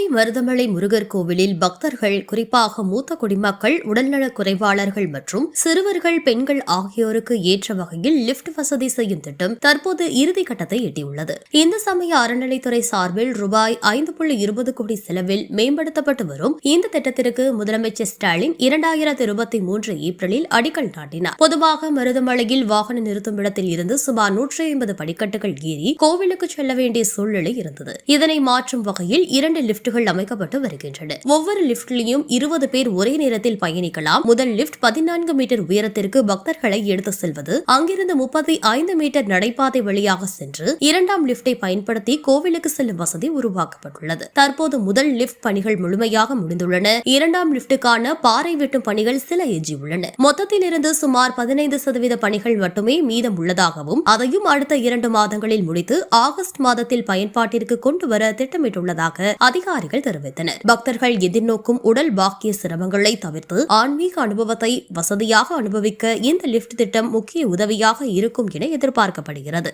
கோவை மருதமலை முருகர் கோவிலில் பக்தர்கள் குறிப்பாக மூத்த குடிமக்கள் உடல்நலக் குறைவாளர்கள் மற்றும் சிறுவர்கள் பெண்கள் ஆகியோருக்கு ஏற்ற வகையில் லிப்ட் வசதி செய்யும் திட்டம் தற்போது இறுதி கட்டத்தை எட்டியுள்ளது. இந்து சமய அறநிலைத்துறை சார்பில் ரூபாய் ஐந்து புள்ளி இருபது கோடி செலவில் மேம்படுத்தப்பட்டு வரும். இந்த திட்டத்திற்கு முதலமைச்சர் ஸ்டாலின் இரண்டாயிரத்தி இருபத்தி மூன்று ஏப்ரலில் அடிக்கல் நாட்டினார். பொதுவாக மருதமலையில் வாகன நிறுத்தும் இடத்தில் இருந்து சுமார் நூற்றி ஐம்பது படிக்கட்டுகள் ஏறி கோவிலுக்கு செல்ல வேண்டிய சூழ்நிலை இருந்தது. இதனை மாற்றும் வகையில் இரண்டு லிப்டுகள் அமைக்கப்பட்டு வருகின்றன. ஒவ்வொரு லிப்ட்லையும் இருபது பேர் ஒரே நேரத்தில் பயணிக்கலாம். முதல் லிப்ட் பதினான்கு மீட்டர் உயரத்திற்கு பக்தர்களை எடுத்து செல்வது அங்கிருந்து முப்பத்தி ஐந்து மீட்டர் நடைபாதை வழியாக சென்று இரண்டாம் லிப்டை பயன்படுத்தி கோவிலுக்கு செல்லும் வசதி உருவாக்கப்பட்டுள்ளது. தற்போது முதல் லிப்ட் பணிகள் முழுமையாக முடிந்துள்ளன. இரண்டாம் லிப்டுக்கான பாறை வெட்டும் பணிகள் சில எஞ்சியுள்ளன. மொத்தத்தில் இருந்து சுமார் பதினைந்து சதவீத பணிகள் மட்டுமே மீதம் உள்ளதாகவும் அதையும் அடுத்த இரண்டு மாதங்களில் முடித்து ஆகஸ்ட் மாதத்தில் பயன்பாட்டிற்கு கொண்டு வர திட்டமிட்டுள்ளதாக அதிகாரி அதிகாரிகள் தெரிவித்தனர். பக்தர்கள் எதிர்நோக்கும் உடல் பாக்கிய சிரமங்களை தவிர்த்து ஆன்மீக அனுபவத்தை வசதியாக அனுபவிக்க இந்த லிப்ட் திட்டம் முக்கிய உதவியாக இருக்கும் என எதிர்பார்க்கப்படுகிறது.